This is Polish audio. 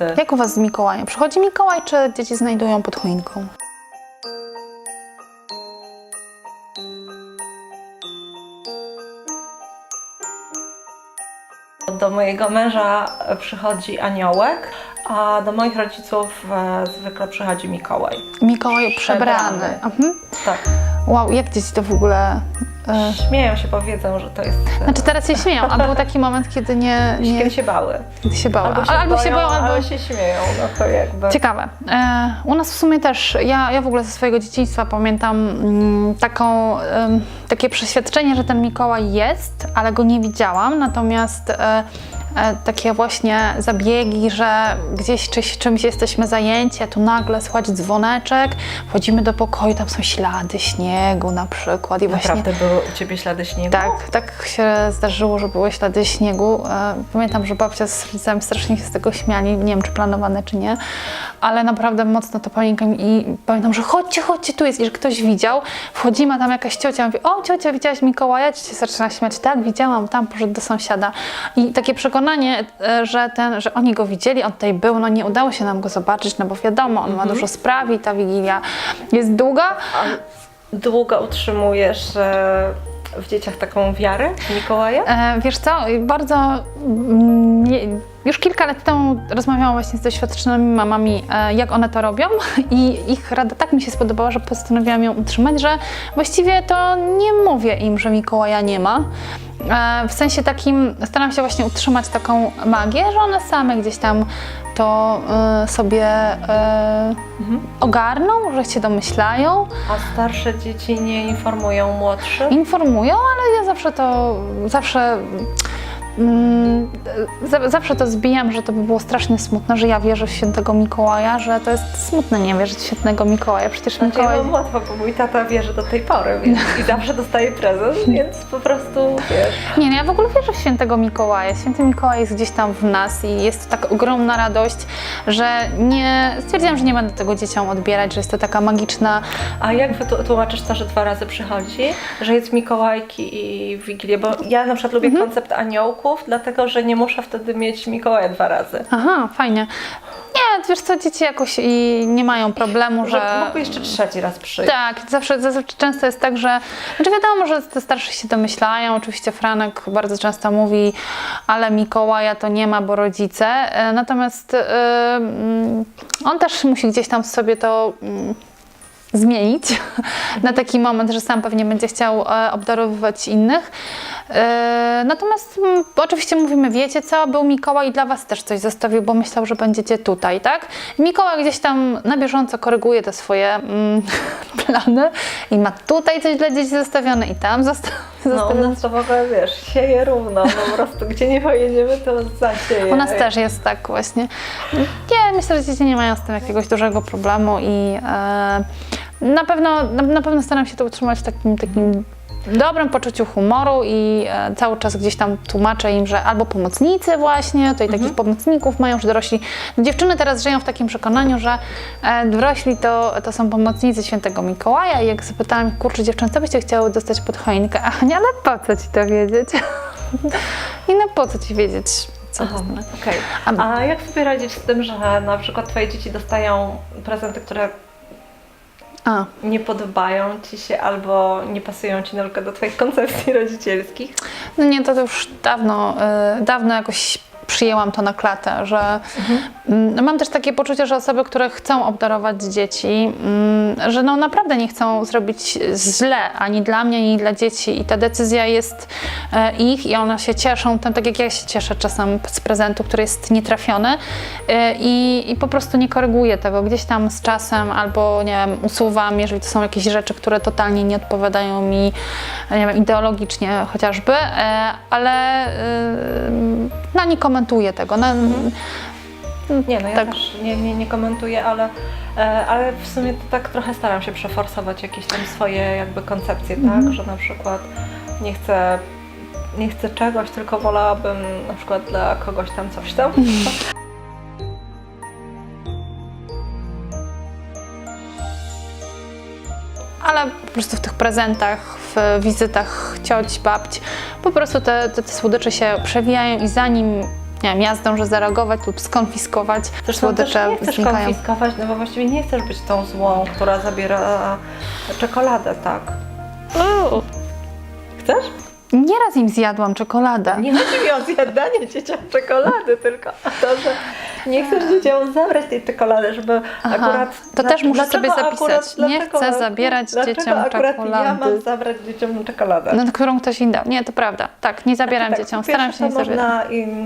Jak u Was z Mikołajem? Przychodzi Mikołaj, czy dzieci znajdują pod choinką? Do mojego męża przychodzi aniołek, a do moich rodziców e, zwykle przychodzi Mikołaj. Mikołaj przebrany. Przebrany. Mhm. Tak. Wow, jak dzieci to w ogóle... E... Śmieją się, bo wiedzą, że to jest... e, Znaczy teraz się śmieją, a był taki moment, kiedy nie, nie Kiedy się bały. kiedy się bała. Albo się, albo boją, się bała, albo... albo się śmieją. No to jakby... Ciekawe. E, u nas w sumie też, ja, ja w ogóle ze swojego dzieciństwa pamiętam mm, taką, em, takie przeświadczenie, że ten Mikołaj jest, ale go nie widziałam, natomiast e, takie właśnie zabiegi, że gdzieś czyś, czymś jesteśmy zajęci, a tu nagle słychać dzwoneczek, wchodzimy do pokoju, tam są ślady śniegu na przykład i właśnie... Naprawdę były u Ciebie ślady śniegu? Tak, tak się zdarzyło, że były ślady śniegu. E, Pamiętam, że babcia z rodzicem strasznie się z tego śmiali, nie wiem czy planowane czy nie, ale naprawdę mocno to pamiętam i pamiętam, że chodźcie, chodźcie, tu jest i że ktoś widział. Wchodzimy, a tam jakaś ciocia mówi, o ciocia, widziałaś Mikołaja? Ciocia się zaczyna śmiać, tak, widziałam, tam poszedł do sąsiada. I takie przekonanie, e, że, ten, że oni go widzieli, on tutaj był, no nie udało się nam go zobaczyć, no bo wiadomo, on ma dużo spraw i ta Wigilia jest długa. A długo utrzymujesz e, w dzieciach taką wiarę Mikołaja? E, wiesz co, bardzo. Mm, już kilka lat temu rozmawiałam właśnie z doświadczonymi mamami, e, jak one to robią, i ich rada tak mi się spodobała, że postanowiłam ją utrzymać, że właściwie to nie mówię im, że Mikołaja nie ma. E, W sensie takim staram się właśnie utrzymać taką magię, że one same gdzieś tam to e, sobie e, ogarną, że się domyślają. A starsze dzieci nie informują młodszych? Informują, ale ja zawsze to, zawsze, za, zawsze to zbijam, że to by było strasznie smutne, że ja wierzę w świętego Mikołaja, że to jest smutne nie wierzyć w świętego Mikołaja. Przecież Znaczy, ja Mikołaj... mam łatwo, bo mój tata wierzy do tej pory więc, i zawsze dostaje prezent, więc po prostu wiesz. Nie, no ja w ogóle wierzę w świętego Mikołaja. Święty Mikołaj jest gdzieś tam w nas i jest to tak ogromna radość, że nie, stwierdziłam, że nie będę tego dzieciom odbierać, że jest to taka magiczna A jak wytłumaczysz to, że dwa razy przychodzi, że jest Mikołajki i Wigilię? Bo ja na przykład lubię Mhm. koncept dlatego że nie muszę wtedy mieć Mikołaja dwa razy. Aha, fajnie. Nie, wiesz co, dzieci jakoś i nie mają problemu, Że że... mógłby jeszcze trzeci raz przyjść. Tak, zawsze, zawsze często jest tak, że znaczy wiadomo, że te starsze się domyślają. Oczywiście Franek bardzo często mówi, ale Mikołaja to nie ma, bo rodzice. E, Natomiast mm, on też musi gdzieś tam sobie to mm, zmienić na taki moment, że sam pewnie będzie chciał e, obdarowywać innych. E, Natomiast mm, oczywiście mówimy, wiecie co, był Mikołaj i dla Was też coś zostawił, bo myślał, że będziecie tutaj, tak? Mikołaj gdzieś tam na bieżąco koryguje te swoje mm, plany i ma tutaj coś dla dzieci zostawione i tam zosta- No u zostawione. nas to w ogóle, wiesz, sieje równo, po prostu gdzie nie pojedziemy, to zasieje. U nas też jest tak właśnie. Nie, myślę, że dzieci nie mają z tym jakiegoś dużego problemu i e, na, pewno, na, na pewno staram się to utrzymać w takim, takim dobrym poczuciu humoru i e, cały czas gdzieś tam tłumaczę im, że albo pomocnicy właśnie, tutaj takich pomocników mają już dorośli. Dziewczyny teraz żyją w takim przekonaniu, że e, dorośli to, to są pomocnicy świętego Mikołaja i jak zapytałam ich, kurczę dziewczyny, co byście chciały dostać pod choinkę? A nie, ale po co ci to wiedzieć? I no po co ci wiedzieć, co Aha, okej. A- A jak sobie radzić z tym, że na przykład Twoje dzieci dostają prezenty, które A, nie podobają Ci się albo nie pasują Ci na przykład do Twoich koncepcji rodzicielskich? no nie, to już dawno, y, dawno jakoś przyjęłam to na klatę, że mm, mam też takie poczucie, że osoby, które chcą obdarować dzieci, mm, że no naprawdę nie chcą zrobić źle ani dla mnie, ani dla dzieci. I ta decyzja jest e, ich i one się cieszą, tym, tak jak ja się cieszę czasem z prezentu, który jest nietrafiony e, i, i po prostu nie koryguję tego. Gdzieś tam z czasem albo nie wiem, usuwam, jeżeli to są jakieś rzeczy, które totalnie nie odpowiadają mi nie wiem, ideologicznie chociażby, e, ale nie komentuję tego. No, Nie, no ja Tak. też nie, nie, nie komentuję, ale, e, ale w sumie to tak trochę staram się przeforsować jakieś tam swoje jakby koncepcje, tak? Że na przykład nie chcę, nie chcę czegoś, tylko wolałabym na przykład dla kogoś tam coś tam. ale po prostu w tych prezentach, w wizytach cioć, babć, po prostu te, te, te słodycze się przewijają i zanim nie wiem, ja zdążę zareagować lub skonfiskować, Zresztą też słodycze nie chcesz znikają. konfiskować, no bo właściwie nie chcesz być tą złą, która zabiera czekoladę, tak? Chcesz? Nieraz im zjadłam czekoladę. Nie chodzi mi o zjadanie dzieciom czekolady, tylko o to, że nie chcesz dzieciom zabrać tej czekolady, żeby Aha, akurat... to też muszę sobie zapisać. akurat- Nie dlaczego- chcę zabierać dlaczego dzieciom akurat ja czekolady. mam zabrać dzieciom czekoladę? No, którą ktoś im dał. Nie, to prawda. Tak, nie zabieram Tak, dzieciom. po Staram się nie zabierać. można im